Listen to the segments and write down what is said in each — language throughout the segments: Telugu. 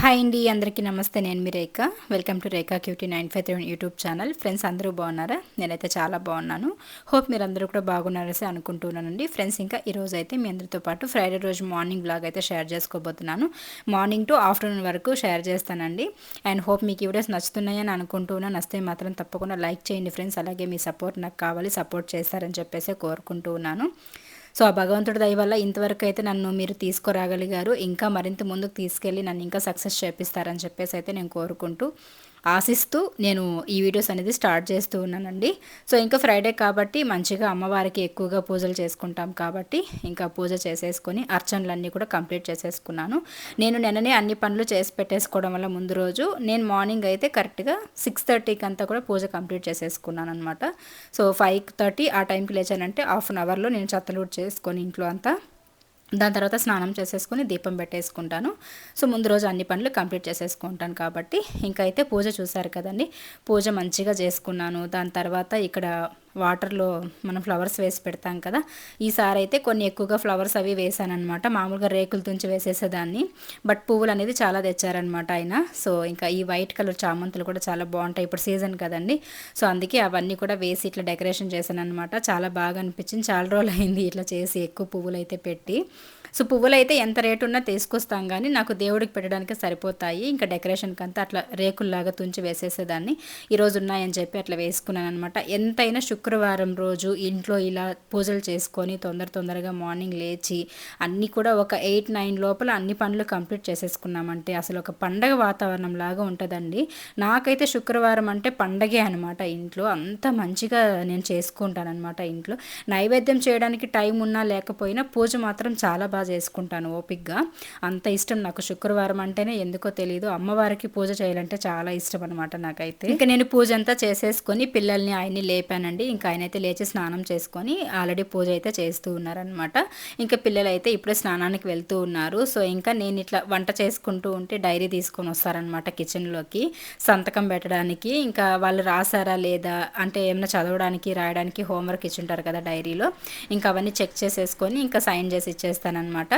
హాయ్ అండి అందరికీ నమస్తే. నేను మీ Rekha. Welcome to Rekha cutie nine five three YouTube channel. Friends అందరూ బాగున్నారా? నేనైతే చాలా బాగున్నాను. హోప్ మీరు అందరూ కూడా బాగున్నారని అనుకుంటున్నానండి. ఫ్రెండ్స్ ఇంకా ఈరోజు అయితే మీ అందరితో పాటు ఫ్రైడే రోజు మార్నింగ్ బ్లాగ్ అయితే షేర్ చేసుకోబోతున్నాను. మార్నింగ్ టు ఆఫ్టర్నూన్ వరకు షేర్ చేస్తానండి. అండ్ హోప్ మీకు ఈ వీడియోస్ నచ్చుతున్నాయని అనుకుంటున్నాను నచ్చితే మాత్రం తప్పకుండా లైక్ చేయండి ఫ్రెండ్స్. అలాగే మీ సపోర్ట్ నాకు కావాలి సపోర్ట్ చేస్తారని చెప్పేసి కోరుకుంటూ ఉన్నాను సో ఆ భగవంతుడి దయ వల్ల ఇంతవరకు అయితే నన్ను మీరు తీసుకురాగలిగారు. ఇంకా మరింత ముందుకు తీసుకెళ్ళి నన్ను ఇంకా సక్సెస్ చేపిస్తారని చెప్పేసి అయితే నేను కోరుకుంటూ ఆశిస్తూ నేను ఈ వీడియోస్ అనేది స్టార్ట్ చేస్తూ ఉన్నానండి. సో ఇంకా ఫ్రైడే కాబట్టి మంచిగా అమ్మవారికి ఎక్కువగా పూజలు చేసుకుంటాం కాబట్టి ఇంకా పూజ చేసేసుకొని అర్చనలన్నీ కూడా కంప్లీట్ చేసేసుకున్నాను. నేను నిన్ననే అన్ని పనులు చేసి పెట్టేసుకోవడం వల్ల ముందు రోజు నేను మార్నింగ్ అయితే కరెక్ట్గా సిక్స్ థర్టీకి అంతా కూడా పూజ కంప్లీట్ చేసేసుకున్నాను అనమాట సో ఫైవ్ థర్టీ ఆ టైంకి లేచానంటే హాఫ్ అన్ అవర్లో నేను చెత్తలు చేసుకొని ఇంట్లో అంతా దాని తర్వాత స్నానం చేసేసుకుని దీపం పెట్టేసుకుంటాను. సో ముందు రోజు అన్ని పనులు కంప్లీట్ చేసేసుకుంటాను కాబట్టి ఇంకా అయితే పూజ చూసారు కదండి. పూజ మంచిగా చేసుకున్నాను. దాని తర్వాత ఇక్కడ వాటర్లో మనం ఫ్లవర్స్ వేసి పెడతాం కదా. ఈసారి అయితే కొన్ని ఎక్కువగా ఫ్లవర్స్ అవి వేసానమాట మామూలుగా రేకులు తుంచి వేసేసేదాన్ని. బట్ పువ్వులు అనేది చాలా తెచ్చారనమాట ఆయన. సో ఇంకా ఈ వైట్ కలర్ చామంతులు కూడా చాలా బాగుంటాయి ఇప్పుడు సీజన్ కదండి. సో అందుకే అవన్నీ కూడా వేసి ఇట్లా డెకరేషన్ చేశాను అనమాట చాలా బాగా అనిపించింది. చాలా రోజులు అయింది ఇట్లా చేసి ఎక్కువ పువ్వులు అయితే పెట్టి. సో పువ్వులు అయితే ఎంత రేటు ఉన్నా తీసుకొస్తాం కానీ నాకు దేవుడికి పెట్టడానికి సరిపోతాయి. ఇంకా డెకరేషన్కి అంతా అట్లా రేకుల్లాగా తుంచి వేసేసేదాన్ని. ఈరోజు ఉన్నాయని చెప్పి అట్లా వేసుకున్నాను అనమాట ఎంతైనా శుక్రవారం రోజు ఇంట్లో ఇలా పూజలు చేసుకొని తొందర తొందరగా మార్నింగ్ లేచి అన్నీ కూడా ఒక ఎయిట్ నైన్ లోపల అన్ని పనులు కంప్లీట్ చేసేసుకున్నామంటే అసలు ఒక పండగ వాతావరణం లాగా ఉంటుందండి. నాకైతే శుక్రవారం అంటే పండగే అనమాట ఇంట్లో. అంత మంచిగా నేను చేసుకుంటాను అనమాట ఇంట్లో. నైవేద్యం చేయడానికి టైం ఉన్నా లేకపోయినా పూజ మాత్రం చాలా బాగా చేసుకుంటాను ఓపిక్గా అంత ఇష్టం నాకు శుక్రవారం అంటేనే ఎందుకో తెలియదు అమ్మవారికి పూజ చేయాలంటే చాలా ఇష్టం అనమాట నాకైతే. ఇంకా నేను పూజ అంతా చేసేసుకొని పిల్లల్ని ఆయన్ని లేపానండి. ఇంకా ఆయన అయితే లేచి స్నానం చేసుకొని ఆల్రెడీ పూజ అయితే చేస్తూ ఉన్నారనమాట ఇంకా పిల్లలు అయితే ఇప్పుడే స్నానానికి వెళ్తూ ఉన్నారు. సో ఇంకా నేను ఇట్లా వంట చేసుకుంటూ ఉంటే డైరీ తీసుకొని వస్తారనమాట కిచెన్లోకి. సంతకం పెట్టడానికి. ఇంకా వాళ్ళు రాసారా లేదా? అంటే ఏమైనా చదవడానికి రాయడానికి హోంవర్క్ ఇచ్చుంటారు కదా డైరీలో. ఇంకా అవన్నీ చెక్ చేసేసుకొని ఇంకా సైన్ చేసి ఇచ్చేస్తానమాట అనమాట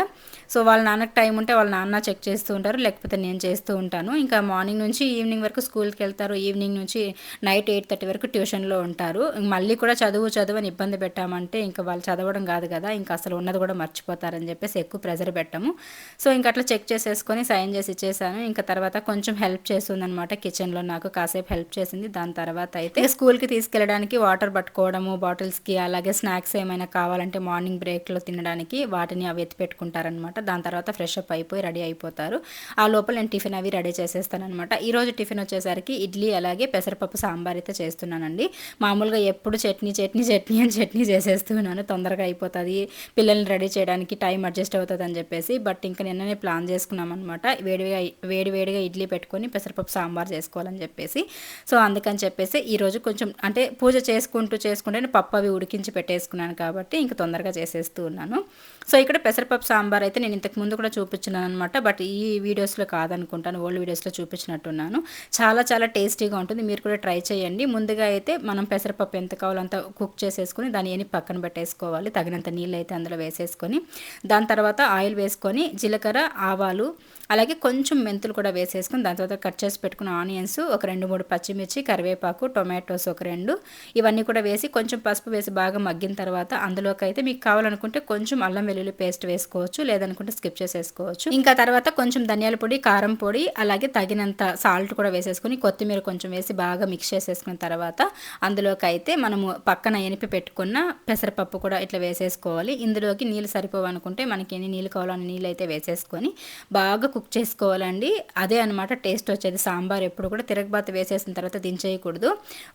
సో వాళ్ళ నాన్నకి టైం ఉంటే వాళ్ళ నాన్న చెక్ చేస్తూ ఉంటారు. లేకపోతే నేను చేస్తూ ఉంటాను. ఇంకా మార్నింగ్ నుంచి ఈవినింగ్ వరకు స్కూల్కి వెళ్తారు. ఈవినింగ్ నుంచి నైట్ ఎయిట్ థర్టీ వరకు ట్యూషన్లో ఉంటారు. మళ్ళీ కూడా చదువు చదువు అని ఇబ్బంది పెట్టామంటే ఇంకా వాళ్ళు చదవడం కాదు కదా. ఇంకా అసలు ఉన్నది కూడా మర్చిపోతారని చెప్పేసి ఎక్కువ ప్రెజర్ పెట్టాము. సో ఇంకా అట్లా చెక్ చేసేసుకొని సైన్ చేసి ఇచ్చేసాను. ఇంకా తర్వాత కొంచెం హెల్ప్ చేస్తుంది అనమాట కిచెన్లో నాకు. కాసేపు హెల్ప్ చేసింది. దాని తర్వాత అయితే స్కూల్కి తీసుకెళ్ళడానికి వాటర్ పట్టుకోవడము బాటిల్స్కి అలాగే స్నాక్స్ ఏమైనా కావాలంటే మార్నింగ్ బ్రేక్లో తినడానికి వాటిని అవి పెట్టుకుంటారనమాట దాని తర్వాత ఫ్రెష్ అప్ అయిపోయి రెడీ అయిపోతారు. ఆ లోపల నేను టిఫిన్ అవి రెడీ చేసేస్తానమాట ఈరోజు టిఫిన్ వచ్చేసరికి ఇడ్లీ అలాగే పెసరపప్పు సాంబార్ అయితే చేస్తున్నానండి. మామూలుగా ఎప్పుడు చట్నీ చట్నీ చట్నీ అని చట్నీ చేసేస్తున్నాను తొందరగా అయిపోతుంది. పిల్లల్ని రెడీ చేయడానికి టైం అడ్జస్ట్ అవుతుంది అని చెప్పేసి. బట్ ఇంకా నిన్ననే ప్లాన్ చేసుకున్నాం అనమాట వేడిగా వేడి వేడిగా ఇడ్లీ పెట్టుకొని పెసరపప్పు సాంబార్ చేసుకోవాలని చెప్పేసి. సో అందుకని చెప్పేసి ఈరోజు కొంచెం అంటే పూజ చేసుకుంటూ చేసుకుంటే పప్పు అవి ఉడికించి పెట్టేసుకున్నాను కాబట్టి ఇంకా తొందరగా చేసేస్తూ ఉన్నాను. సో ఇక్కడ పెసరపప్పు సాంబార్ అయితే నేను ఇంతకు ముందు కూడా చూపించినాను అనమాట బట్ ఈ వీడియోస్లో కాదనుకుంటాను. ఓల్డ్ వీడియోస్లో చూపించినట్టున్నాను. చాలా చాలా టేస్టీగా ఉంటుంది. మీరు కూడా ట్రై చేయండి. ముందుగా అయితే మనం పెసరపప్పు ఎంత కావాలంత కుక్ చేసేసుకొని దాని ఏని పక్కన పెట్టేసుకోవాలి. తగినంత నీళ్ళు అయితే అందులో వేసేసుకొని దాని తర్వాత ఆయిల్ వేసుకొని జీలకర్ర ఆవాలు అలాగే కొంచెం మెంతులు కూడా వేసేసుకొని దాని తర్వాత కట్ చేసి పెట్టుకున్న ఆనియన్స్ ఒక రెండు మూడు పచ్చిమిర్చి కరివేపాకు టొమాటోస్ ఒక రెండు ఇవన్నీ కూడా వేసి కొంచెం పసుపు వేసి బాగా మగ్గిన తర్వాత అందులోకి అయితే మీకు కావాలనుకుంటే కొంచెం అల్లం వెల్లుల్లి పేస్ట్ వేసుకోవచ్చు లేదనుకుంటే స్కిప్ చేసేసుకోవచ్చు. ఇంకా తర్వాత కొంచెం ధనియాల పొడి కారం పొడి అలాగే తగినంత సాల్ట్ కూడా వేసేసుకొని కొత్తిమీర కొంచెం వేసి బాగా మిక్స్ చేసేసుకున్న తర్వాత అందులోకి అయితే మనము పక్కన ఎనిపి పెట్టుకున్న పెసరపప్పు కూడా ఇట్లా వేసేసుకోవాలి. ఇందులోకి నీళ్ళు సరిపోవనుకుంటే మనకి ఎన్ని నీళ్ళు కావాలని నీళ్ళు అయితే వేసేసుకొని బాగా కుక్ చేసుకోవాలండి. అదే అనమాట టేస్ట్ వచ్చేది. సాంబార్ ఎప్పుడు కూడా తిరగబాత వేసేసిన తర్వాత దించేయకూడదు.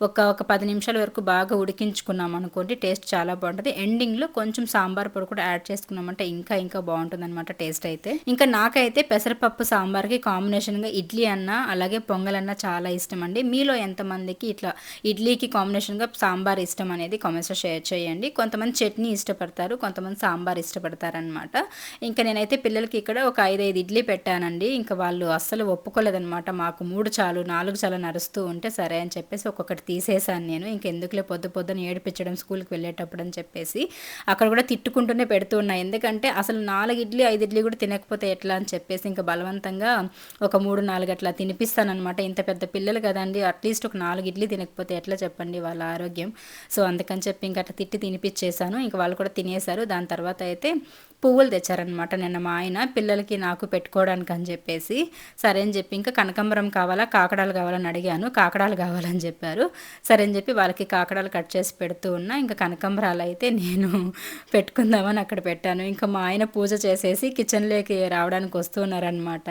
ఒక ఒక పది నిమిషాల వరకు బాగా ఉడికించుకున్నాం అనుకోండి టేస్ట్ చాలా బాగుంటుంది. ఎండింగ్లో కొంచెం సాంబార్ పొడి కూడా యాడ్ చేసుకున్నామంటే ఇంకా ఇంకా బాగుంటుంది అనమాట టేస్ట్ అయితే. ఇంకా నాకైతే పెసరపప్పు సాంబార్కి కాంబినేషన్గా ఇడ్లీ అన్న అలాగే పొంగల్ అన్న చాలా ఇష్టం అండి మీలో ఎంతమందికి ఇట్లా ఇడ్లీకి కాంబినేషన్గా సాంబార్ ఇష్టం అనేది కామెంట్స్లో షేర్ చేయండి. కొంతమంది చట్నీ ఇష్టపడతారు కొంతమంది సాంబార్ ఇష్టపడతారనమాట ఇంకా నేనైతే పిల్లలకి ఇక్కడ ఒక ఐదైదు ఇడ్లీ పెట్టానండి. ఇంకా వాళ్ళు అస్సలు ఒప్పుకోలేదనమాట మాకు మూడు చాలు నాలుగు చాలు నరుస్తూ ఉంటే సరే అని చెప్పేసి ఒక్కొక్కటి తీసేసాను నేను. ఇంకెందుకులే పొద్దు పొద్దున ఏడిపించడం స్కూల్కి వెళ్ళేటప్పుడు అని చెప్పేసి అక్కడ కూడా తిట్టుకుంటూనే పెడుతూ ఉన్నా. ఎందుకంటే అసలు నాలుగు ఇడ్లీ ఐదు ఇడ్లీ కూడా తినకపోతే ఎట్లా అని చెప్పేసి ఇంకా బలవంతంగా ఒక మూడు నాలుగు అట్లా తినిపిస్తానమాట ఇంత పెద్ద పిల్లలు కదండి అట్లీస్ట్ ఒక నాలుగు ఇడ్లీ తినకపోతే ఎట్లా చెప్పండి వాళ్ళ ఆరోగ్యం. సో అందుకని చెప్పి ఇంకా అట్లా తిట్టి తినిపించేశాను ఇంకా వాళ్ళు కూడా తినేశారు దాని తర్వాత అయితే పువ్వులు తెచ్చారనమాట నిన్న మా ఆయన. పిల్లలకి నాకు పెట్టుకోవడానికి అని చెప్పేసి సరే అని చెప్పి ఇంకా కనకంబరం కావాలా కాకడాలు కావాలని అడిగాను. కాకడాలు కావాలని చెప్పారు. సరే అని చెప్పి వాళ్ళకి కాకడాలు కట్ చేసి పెడుతూ ఉన్నా ఇంకా కనకంబరాలు అయితే నేను పెట్టుకుందామని అక్కడ పెట్టాను. ఇంకా మా ఆయన పూజ చేసేసి కిచెన్లోకి రావడానికి వస్తూ ఉన్నారనమాట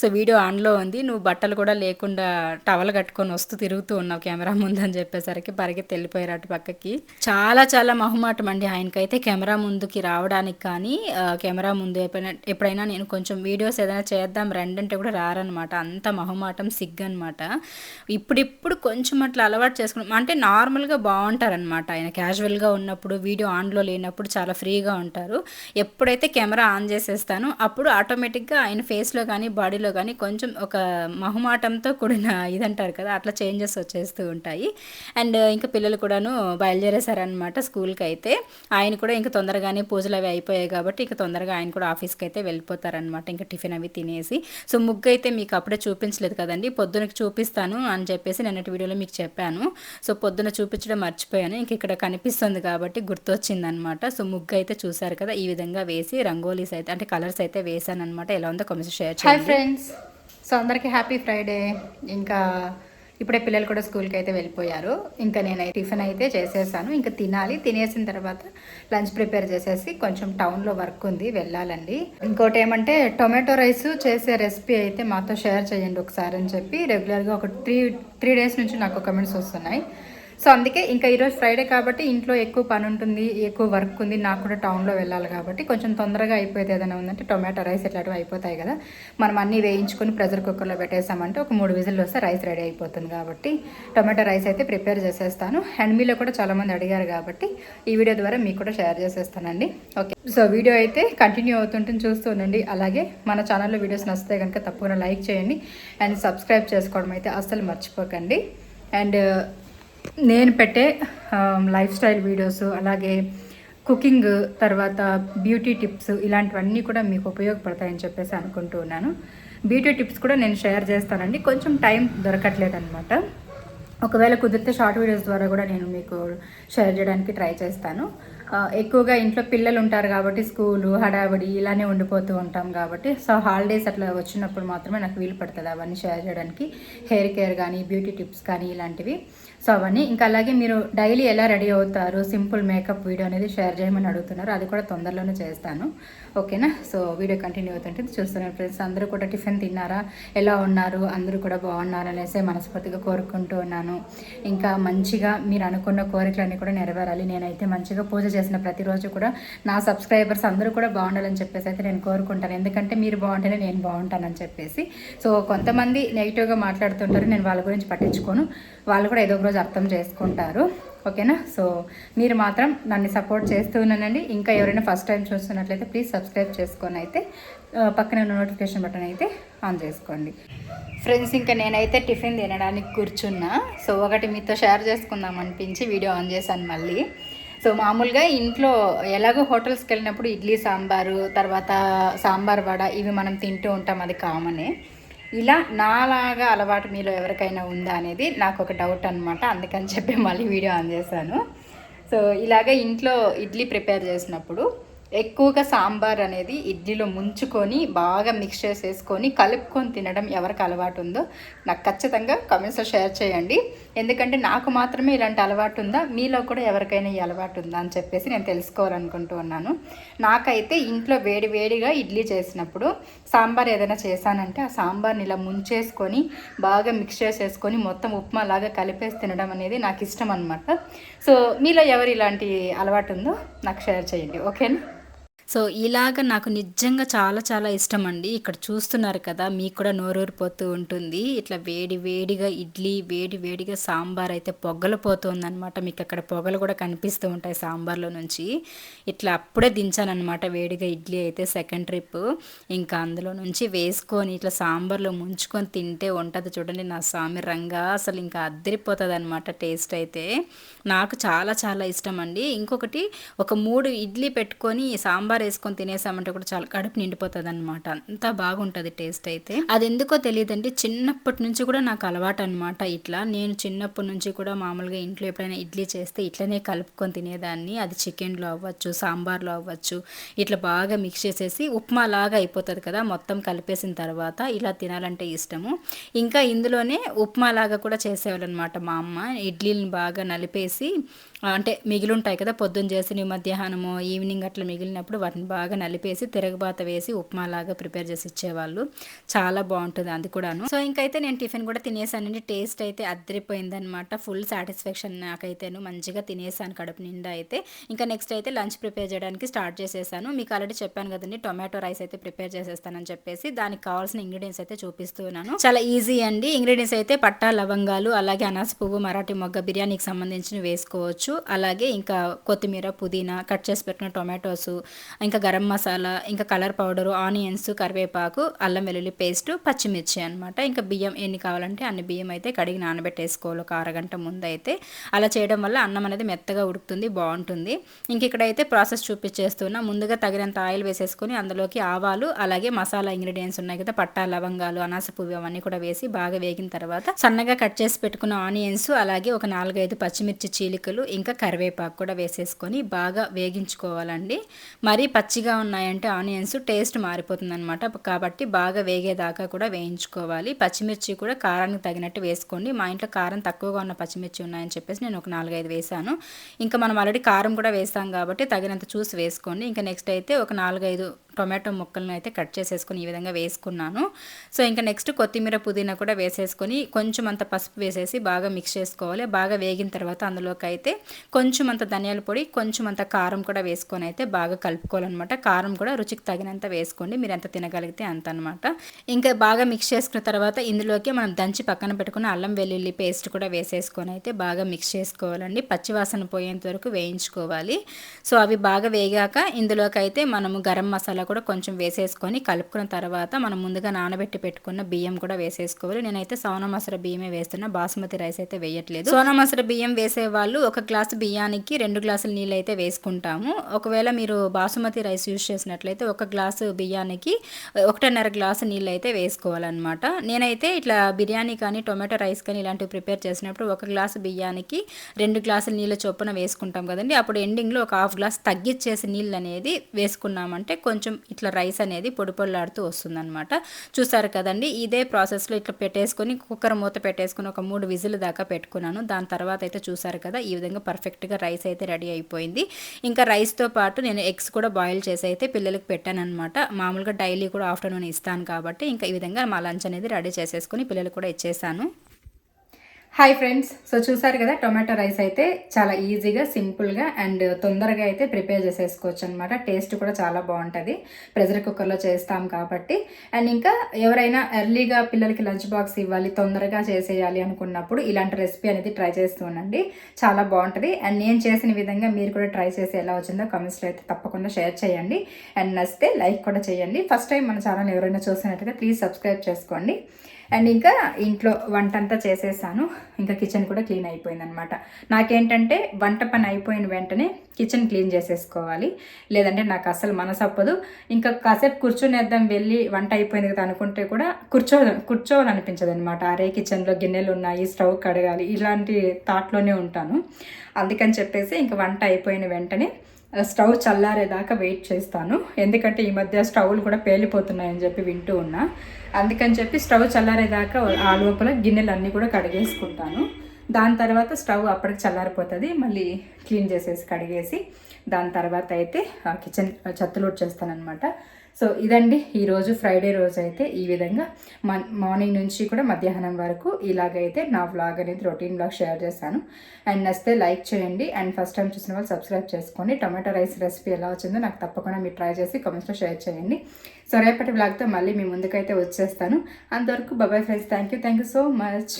సో వీడియో ఆన్లో ఉంది. నువ్వు బట్టలు కూడా లేకుండా టవల్ కట్టుకొని వస్తూ తిరుగుతూ ఉన్నావు కెమెరా ముందని చెప్పేసరికి పరిగెత్తి వెళ్ళిపోయారు అటు పక్కకి. చాలా చాలా మహుమాటం అండి ఆయనకైతే కెమెరా ముందుకి రావడానికి కానీ కెమెరా ముందు ఎప్పుడైనా నేను కొంచెం వీడియోస్ ఏదైనా చేద్దాం రెండంటే కూడా రారనమాట అంత మహుమాటం సిగ్గు అనమాట ఇప్పుడిప్పుడు కొంచెం అట్లా అలవాటు చేసుకున్నాం అంటే నార్మల్గా బాగుంటారనమాట ఆయన క్యాజువల్గా ఉన్నప్పుడు వీడియో ఆన్లో లేనప్పుడు చాలా ఫ్రీగా ఉంటారు. ఎప్పుడైతే కెమెరా ఆన్ చేసేస్తానో అప్పుడు ఆటోమేటిక్గా ఆయన ఫేస్లో కానీ బాడీలో కానీ కొంచెం ఒక మహుమాటంతో కూడిన ఇదంటారు కదా అట్లా చేంజెస్ వచ్చేస్తూ ఉంటాయి. అండ్ ఇంకా పిల్లలు కూడాను బయలుదేరేశారనమాట స్కూల్కి అయితే ఆయన కూడా ఇంకా తొందరగానే పూజలు అవి అయిపోయాయి కాబట్టి ఇంకా తొందరగా ఆయన కూడా ఆఫీస్కి అయితే వెళ్ళిపోతారనమాట ఇంకా టిఫిన్ అవి తినేసి. సో ముగ్గు అయితే మీకు అప్పుడే చూపించలేదు కదండి. పొద్దునకి చూపిస్తాను అని చెప్పేసి నిన్నటి వీడియోలో మీకు చెప్పాను. సో పొద్దున చూపించడం మర్చిపోయాను. ఇంక ఇక్కడ కనిపిస్తుంది కాబట్టి గుర్తొచ్చిందనమాట సో ముగ్గు అయితే చూసారు కదా ఈ విధంగా వేసి రంగోలీస్ అయితే అంటే కలర్స్ అయితే వేసాను అనమాట ఎలా ఉందో కొంచెం షేర్ చేయండి. ఫ్రెండ్స్ సో అందరికీ హ్యాపీ ఫ్రైడే ఇంకా ఇప్పుడే పిల్లలు కూడా స్కూల్కి అయితే వెళ్ళిపోయారు. ఇంకా నేను టిఫిన్ అయితే చేసేసాను. ఇంకా తినాలి. తినేసిన తర్వాత లంచ్ ప్రిపేర్ చేసేసి కొంచెం టౌన్లో వర్క్ ఉంది వెళ్ళాలండి. ఇంకోటి ఏమంటే టొమాటో రైస్ చేసే రెసిపీ అయితే మాతో షేర్ చేయండి ఒకసారి అని చెప్పి. రెగ్యులర్గా ఒక త్రీ త్రీ డేస్ నుంచి నాకు కమెంట్స్ వస్తున్నాయి. సో అందుకే ఇంకా ఈరోజు ఫ్రైడే కాబట్టి ఇంట్లో ఎక్కువ పని ఉంటుంది ఎక్కువ వర్క్ ఉంది నాకు కూడా టౌన్లో వెళ్ళాలి కాబట్టి కొంచెం తొందరగా అయిపోయేది ఏదైనా ఉందంటే టొమాటో రైస్ ఇట్లాంటివి అయిపోతాయి కదా. మనం అన్నీ వేయించుకొని ప్రెషర్ కుక్కర్లో పెట్టేసామంటే ఒక మూడు విజిల్ వస్తే రైస్ రెడీ అయిపోతుంది కాబట్టి టొమాటో రైస్ అయితే ప్రిపేర్ చేసేస్తాను. అండ్ మీలో కూడా చాలామంది అడిగారు కాబట్టి ఈ వీడియో ద్వారా మీకు కూడా షేర్ చేసేస్తానండి. ఓకే సో వీడియో అయితే కంటిన్యూ అవుతుంటుంది చూస్తుండండి అలాగే మన ఛానల్లో వీడియోస్ నచ్చితే కనుక తప్పకుండా లైక్ చేయండి. అండ్ సబ్స్క్రైబ్ చేసుకోవడం అయితే అస్సలు మర్చిపోకండి. అండ్ నేను పెట్టే లైఫ్ స్టైల్ వీడియోస్ అలాగే కుకింగ్ తర్వాత బ్యూటీ టిప్స్ ఇలాంటివన్నీ కూడా మీకు ఉపయోగపడతాయని చెప్పేసి అనుకుంటూ ఉన్నాను. బ్యూటీ టిప్స్ కూడా నేను షేర్ చేస్తానండి. కొంచెం టైం దొరకట్లేదు అనమాట ఒకవేళ కుదిరితే షార్ట్ వీడియోస్ ద్వారా కూడా నేను మీకు షేర్ చేయడానికి ట్రై చేస్తాను. ఎక్కువగా ఇంట్లో పిల్లలు ఉంటారు కాబట్టి స్కూలు హడావిడి ఇలానే ఉండిపోతూ ఉంటాం కాబట్టి. సో హాలిడేస్ అట్లా వచ్చినప్పుడు మాత్రమే నాకు వీలు పడుతుంది అవన్నీ షేర్ చేయడానికి. హెయిర్ కేర్ కానీ బ్యూటీ టిప్స్ కానీ ఇలాంటివి. సో అవన్నీ. ఇంకా అలాగే మీరు డైలీ ఎలా రెడీ అవుతారు? సింపుల్ మేకప్ వీడియో అనేది షేర్ చేయమని అడుగుతున్నారు. అది కూడా తొందరలోనే చేస్తాను. ఓకేనా? సో వీడియో కంటిన్యూ అవుతుంటే చూస్తున్నాను ఫ్రెండ్స్. అందరూ కూడా టిఫిన్ తిన్నారా? ఎలా ఉన్నారు? అందరూ కూడా బాగున్నారు అనేసి మనస్ఫూర్తిగా కోరుకుంటూ ఉన్నాను. ఇంకా మంచిగా మీరు అనుకున్న కోరికలన్నీ కూడా నెరవేరాలి. నేనైతే మంచిగా పూజ చేసిన ప్రతిరోజు కూడా నా సబ్స్క్రైబర్స్ అందరూ కూడా బాగుండాలని చెప్పేసి అయితే నేను కోరుకుంటాను. ఎందుకంటే మీరు బాగుంటేనే నేను బాగుంటానని చెప్పేసి. సో కొంతమంది నెగిటివ్గా మాట్లాడుతుంటారు. నేను వాళ్ళ గురించి పట్టించుకోను. వాళ్ళు కూడా ఏదో ఒక రోజు అర్థం చేసుకుంటారు. ఓకేనా? సో మీరు మాత్రం నన్ను సపోర్ట్ చేస్తూ ఉన్నానండి ఇంకా ఎవరైనా ఫస్ట్ టైం చూస్తున్నట్లయితే ప్లీజ్ సబ్స్క్రైబ్ చేసుకొని అయితే పక్కనే ఉన్న నోటిఫికేషన్ బటన్ అయితే ఆన్ చేసుకోండి. ఫ్రెండ్స్ ఇంకా నేనైతే టిఫిన్ తినడానికి కూర్చున్నా. సో ఒకటి మీతో షేర్ చేసుకుందాం అనిపించి వీడియో ఆన్ చేశాను మళ్ళీ. సో మామూలుగా ఇంట్లో ఎలాగో హోటల్స్కి వెళ్ళినప్పుడు ఇడ్లీ సాంబారు తర్వాత సాంబార్ వడ ఇవి మనం తింటూ ఉంటాం అది కామనే. ఇలా నాలాగా అలవాటు మీలో ఎవరికైనా ఉందా అనేది నాకు ఒక డౌట్ అనమాట అందుకని చెప్పి మళ్ళీ వీడియో ఆన్ చేశాను. సో ఇలాగ ఇంట్లో ఇడ్లీ ప్రిపేర్ చేసినప్పుడు ఎక్కువగా సాంబార్ అనేది ఇడ్లీలో ముంచుకొని బాగా మిక్స్ చేసేసుకొని కలుపుకొని తినడం ఎవరికి అలవాటు ఉందో నాకు ఖచ్చితంగా కమెంట్స్లో షేర్ చేయండి. ఎందుకంటే నాకు మాత్రమే ఇలాంటి అలవాటు ఉందా? మీలో కూడా ఎవరికైనా ఈ అలవాటు ఉందా అని చెప్పేసి నేను తెలుసుకోవాలనుకుంటూ ఉన్నాను. నాకైతే ఇంట్లో వేడి వేడిగా ఇడ్లీ చేసినప్పుడు సాంబార్ ఏదైనా చేశానంటే ఆ సాంబార్ని ఇలా ముంచేసుకొని బాగా మిక్స్ చేసేసుకొని మొత్తం ఉప్మా లాగా కలిపేసి తినడం అనేది నాకు ఇష్టం అనమాట సో మీలో ఎవరు ఇలాంటి అలవాటు ఉందో నాకు షేర్ చేయండి. ఓకేనా? సో ఇలాగ నాకు నిజంగా చాలా చాలా ఇష్టం అండి ఇక్కడ చూస్తున్నారు కదా మీకు కూడా నోరూరిపోతూ ఉంటుంది. ఇట్లా వేడి వేడిగా ఇడ్లీ వేడి వేడిగా సాంబార్ అయితే పొగలు పోతుంది అనమాట మీకు అక్కడ పొగలు కూడా కనిపిస్తూ ఉంటాయి సాంబార్లో నుంచి. ఇట్లా అప్పుడే దించానమాట వేడిగా ఇడ్లీ అయితే సెకండ్ ట్రిప్. ఇంకా అందులో నుంచి వేసుకొని ఇట్లా సాంబార్లో ముంచుకొని తింటే ఉంటుంది చూడండి నా స్వామి రంగా. అసలు ఇంకా అద్దరిపోతుంది అనమాట టేస్ట్ అయితే. నాకు చాలా చాలా ఇష్టం అండి ఇంకొకటి ఒక మూడు ఇడ్లీ పెట్టుకొని సాంబార్ సాంబార్ వేసుకొని తినేసామంటే కూడా చాలా కడుపు నిండిపోతుంది అనమాట అంత బాగుంటుంది టేస్ట్ అయితే. అది ఎందుకో తెలియదండి. చిన్నప్పటి నుంచి కూడా నాకు అలవాటు అనమాట ఇట్లా. నేను చిన్నప్పటి నుంచి కూడా మామూలుగా ఇంట్లో ఎప్పుడైనా ఇడ్లీ చేస్తే ఇట్లనే కలుపుకొని తినేదాన్ని. అది చికెన్లో అవ్వచ్చు సాంబార్లో అవ్వచ్చు. ఇట్లా బాగా మిక్స్ చేసేసి ఉప్మా లాగా అయిపోతుంది కదా మొత్తం కలిపేసిన తర్వాత ఇలా తినాలంటే ఇష్టము. ఇంకా ఇందులోనే ఉప్మా లాగా కూడా చేసేవాళ్ళు అనమాట మా అమ్మ. ఇడ్లీని బాగా నలిపేసి అంటే మిగిలి ఉంటాయి కదా పొద్దున్న చేసిన మధ్యాహ్నము ఈవినింగ్ అట్లా మిగిలినప్పుడు వాటిని బాగా నలిపేసి తిరగబాత వేసి ఉప్మా లాగా ప్రిపేర్ చేసి ఇచ్చేవాళ్ళు. చాలా బాగుంటుంది అది కూడాను. సో ఇంకైతే నేను టిఫిన్ కూడా తినేసానండి టేస్ట్ అయితే అద్దరిపోయిందనమాట ఫుల్ సాటిస్ఫాక్షన్ నాకైతేను. మంచిగా తినేసాను కడుపు నిండా అయితే. ఇంకా నెక్స్ట్ అయితే లంచ్ ప్రిపేర్ చేయడానికి స్టార్ట్ చేసేసాను. మీకు ఆల్రెడీ చెప్పాను కదండి టొమాటో రైస్ అయితే ప్రిపేర్ చేసేస్తానని చెప్పేసి దానికి కావాల్సిన ఇంగ్రీడియంట్స్ అయితే చూపిస్తున్నాను. చాలా ఈజీ అండి. ఇంగ్రీడియంట్స్ అయితే పట్టా లవంగాలు అలాగే అనాస పువ్వు మరాఠీ మొగ్గ బిర్యానీకి సంబంధించిన వేసుకోవచ్చు. అలాగే ఇంకా కొత్తిమీర పుదీనా కట్ చేసి పెట్టిన టొమాటోస్ ఇంకా గరం మసాలా ఇంకా కలర్ పౌడరు ఆనియన్స్ కరివేపాకు అల్లం వెల్లుల్లి పేస్ట్ పచ్చిమిర్చి అనమాట ఇంకా బియ్యం ఎన్ని కావాలంటే అన్ని బియ్యం అయితే కడిగి నానబెట్టేసుకోవాలి. ఒక అరగంట ముందు అయితే. అలా చేయడం వల్ల అన్నం అనేది మెత్తగా ఉడుకుతుంది బాగుంటుంది. ఇంక ఇక్కడైతే ప్రాసెస్ చూపించేస్తున్నా. ముందుగా తగినంత ఆయిల్ వేసేసుకొని అందులోకి ఆవాలు అలాగే మసాలా ఇంగ్రీడియంట్స్ ఉన్నాయి కదా పట్టా లవంగాలు అనాస పువ్వు అవన్నీ కూడా వేసి బాగా వేగిన తర్వాత సన్నగా కట్ చేసి పెట్టుకున్న ఆనియన్స్ అలాగే ఒక నాలుగైదు పచ్చిమిర్చి చీలికలు ఇంకా కరివేపాకు కూడా వేసేసుకొని బాగా వేగించుకోవాలండి. మరీ పచ్చిగా ఉన్నాయంటే ఆనియన్స్ టేస్ట్ మారిపోతుందనమాట కాబట్టి బాగా వేగేదాకా కూడా వేయించుకోవాలి. పచ్చిమిర్చి కూడా కారానికి తగినట్టు వేసుకోండి. మా ఇంట్లో కారం తక్కువగా ఉన్న పచ్చిమిర్చి ఉన్నాయని చెప్పేసి నేను ఒక నాలుగైదు వేసాను. ఇంకా మనం ఆల్రెడీ కారం కూడా వేసాం కాబట్టి తగినంత చూసి వేసుకోండి. ఇంకా నెక్స్ట్ అయితే ఒక నాలుగైదు టొమాటో ముక్కలను అయితే కట్ చేసేసుకొని ఈ విధంగా వేసుకున్నాను. సో ఇంకా నెక్స్ట్ కొత్తిమీర పుదీనా కూడా వేసేసుకొని కొంచెం అంత పసుపు వేసేసి బాగా మిక్స్ చేసుకోవాలి. బాగా వేగిన తర్వాత అందులోకి అయితే కొంచెం అంత ధనియాల పొడి కొంచెం అంత కారం కూడా వేసుకొని అయితే బాగా కలుపుకోవాలన్నమాట. కారం కూడా రుచికి తగినంత వేసుకోండి. మీరు ఎంత తినగలిగితే అంత అనమాట ఇంకా బాగా మిక్స్ చేసుకున్న తర్వాత ఇందులోకి మనం దంచి పక్కన పెట్టుకున్న అల్లం వెల్లుల్లి పేస్ట్ కూడా వేసేసుకొని అయితే బాగా మిక్స్ చేసుకోవాలండి. పచ్చివాసన పోయేంత వరకు వేయించుకోవాలి. సో అవి బాగా వేగాక ఇందులోకి అయితే మనము గరం మసాలా మసాలా కూడా కొంచెం వేసేసుకొని కలుపుకున్న తర్వాత మనం ముందుగా నానబెట్టి పెట్టుకున్న బియ్యం కూడా వేసేసుకోవాలి. నేనైతే సోనా మసర బియ్యమే వేస్తున్నా. బాస్మతి రైస్ అయితే వేయట్లేదు. సోనా మసర బియ్యం వేసే వాళ్ళు ఒక గ్లాసు బియ్యానికి రెండు గ్లాసుల నీళ్ళు అయితే వేసుకుంటాము. ఒకవేళ మీరు బాసుమతి రైస్ యూజ్ చేసినట్లయితే ఒక గ్లాసు బియ్యానికి ఒకటిన్నర గ్లాసు నీళ్ళు అయితే వేసుకోవాలన్నమాట. నేనైతే ఇట్లా బిర్యానీ కానీ టొమాటో రైస్ కానీ ఇలాంటివి ప్రిపేర్ చేసినప్పుడు ఒక గ్లాసు బియ్యానికి రెండు గ్లాసుల నీళ్ళ చొప్పున వేసుకుంటాం కదండి. అప్పుడు ఎండింగ్లో ఒక హాఫ్ గ్లాస్ తగ్గించేసి నీళ్ళు అనేది వేసుకున్నామంటే కొంచెం కొంచెం ఇట్లా రైస్ అనేది పొడి పొడిలాడుతూ వస్తుందన్నమాట. చూసారు కదండి ఇదే ప్రాసెస్లో ఇట్లా పెట్టేసుకొని కుక్కర్ మూత పెట్టేసుకొని ఒక మూడు విజిల్ దాకా పెట్టుకున్నాను. దాని తర్వాత అయితే చూసారు కదా ఈ విధంగా పర్ఫెక్ట్గా రైస్ అయితే రెడీ అయిపోయింది. ఇంకా రైస్తో పాటు నేను ఎగ్స్ కూడా బాయిల్ చేసి అయితే పిల్లలకు పెట్టాను అనమాట మామూలుగా డైలీ కూడా ఆఫ్టర్నూన్ ఇస్తాను కాబట్టి ఇంకా ఈ విధంగా మా లంచ్ అనేది రెడీ చేసేసుకొని పిల్లలకు కూడా ఇచ్చేసాను. హాయ్ ఫ్రెండ్స్ సో చూసారు కదా టొమాటో రైస్ అయితే చాలా ఈజీగా సింపుల్గా అండ్ తొందరగా అయితే ప్రిపేర్ చేసేసుకోవచ్చు అనమాట టేస్ట్ కూడా చాలా బాగుంటుంది. ప్రెషర్ కుక్కర్లో చేస్తాం కాబట్టి. అండ్ ఇంకా ఎవరైనా ఎర్లీగా పిల్లలకి లంచ్ బాక్స్ ఇవ్వాలి తొందరగా చేసేయాలి అనుకున్నప్పుడు ఇలాంటి రెసిపీ అనేది ట్రై చేస్తూ ఉండండి. చాలా బాగుంటుంది. అండ్ నేను చేసిన విధంగా మీరు కూడా ట్రై చేసి ఎలా వచ్చిందో కమెంట్స్లో అయితే తప్పకుండా షేర్ చేయండి. అండ్ నచ్చితే లైక్ కూడా చేయండి. ఫస్ట్ టైం మన ఛానల్ ఎవరైనా చూసినట్టయితే ప్లీజ్ సబ్స్క్రైబ్ చేసుకోండి. అండ్ ఇంకా ఇంట్లో వంట అంతా చేసేసాను. ఇంకా కిచెన్ కూడా క్లీన్ అయిపోయిందనమాట నాకేంటంటే వంట పని అయిపోయిన వెంటనే కిచెన్ క్లీన్ చేసేసుకోవాలి. లేదంటే నాకు అసలు మనసప్పదు ఇంకా కాసేపు కూర్చునేద్దాం వెళ్ళి వంట అయిపోయింది కదా అనుకుంటే కూడా కూర్చో కూర్చోవాలనిపించదు అనమాట అరే కిచెన్లో గిన్నెలు ఉన్నాయి స్టవ్ కడగాలి ఇలాంటి థాట్లోనే ఉంటాను. అందుకని చెప్పేసి ఇంకా వంట అయిపోయిన వెంటనే స్టవ్ చల్లారేదాకా వెయిట్ చేస్తాను. ఎందుకంటే ఈ మధ్య స్టవ్లు కూడా పేలిపోతున్నాయని చెప్పి వింటూ ఉన్నా. అందుకని చెప్పి స్టవ్ చల్లారేదాకా ఆ లోపల గిన్నెలు అన్నీ కూడా కడిగేసుకుంటాను. దాని తర్వాత స్టవ్ అప్పటికి చల్లారిపోతుంది. మళ్ళీ క్లీన్ చేసేసి కడిగేసి దాని తర్వాత అయితే కిచెన్ చెత్తలు చేస్తానమాట సో ఇదండి ఈరోజు ఫ్రైడే రోజు అయితే ఈ విధంగా మార్నింగ్ నుంచి కూడా మధ్యాహ్నం వరకు ఇలాగైతే నా వ్లాగ్ అనేది రొటీన్ వ్లాగ్ షేర్ చేశాను. అండ్ నచ్చితే లైక్ చేయండి అండ్ ఫస్ట్ టైం చూసిన వాళ్ళు సబ్స్క్రైబ్ చేసుకోండి. టొమాటో రైస్ రెసిపీ ఎలా వచ్చిందో నాకు తప్పకుండా మీరు ట్రై చేసి కామెంట్స్లో షేర్ చేయండి. సో రేపటి వ్లాగ్తో మళ్ళీ మీ ముందుకైతే వచ్చేస్తాను. అంతవరకు bye bye friends thank you thank you so much